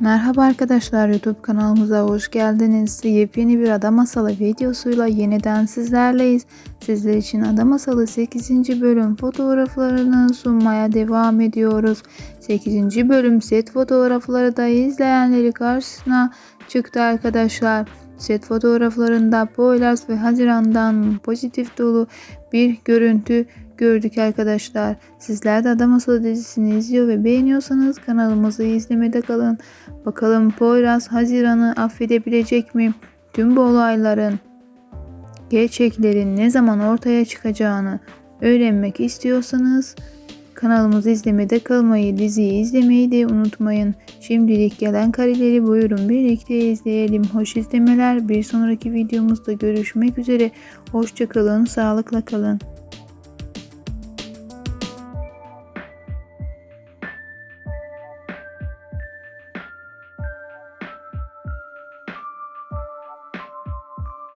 Merhaba arkadaşlar YouTube kanalımıza hoş geldiniz. Yepyeni bir ada masalı videosuyla yeniden sizlerleyiz. Sizler için ada masalı 8. bölüm fotoğraflarını sunmaya devam ediyoruz. 8. bölüm set fotoğrafları da izleyenleri karşısına çıktı arkadaşlar. Set fotoğraflarında Poyraz ve Haziran'dan pozitif dolu bir görüntü gördük arkadaşlar. Sizler de Ada Masalı dizisini izliyor ve beğeniyorsanız kanalımızı izlemede kalın. Bakalım Poyraz Haziran'ı affedebilecek mi? Tüm bu olayların gerçeklerin ne zaman ortaya çıkacağını öğrenmek istiyorsanız kanalımızı izlemede kalmayı, diziyi izlemeyi de unutmayın. Şimdilik gelen kareleri buyurun birlikte izleyelim. Hoş izlemeler. Bir sonraki videomuzda görüşmek üzere. Hoşçakalın, sağlıkla kalın.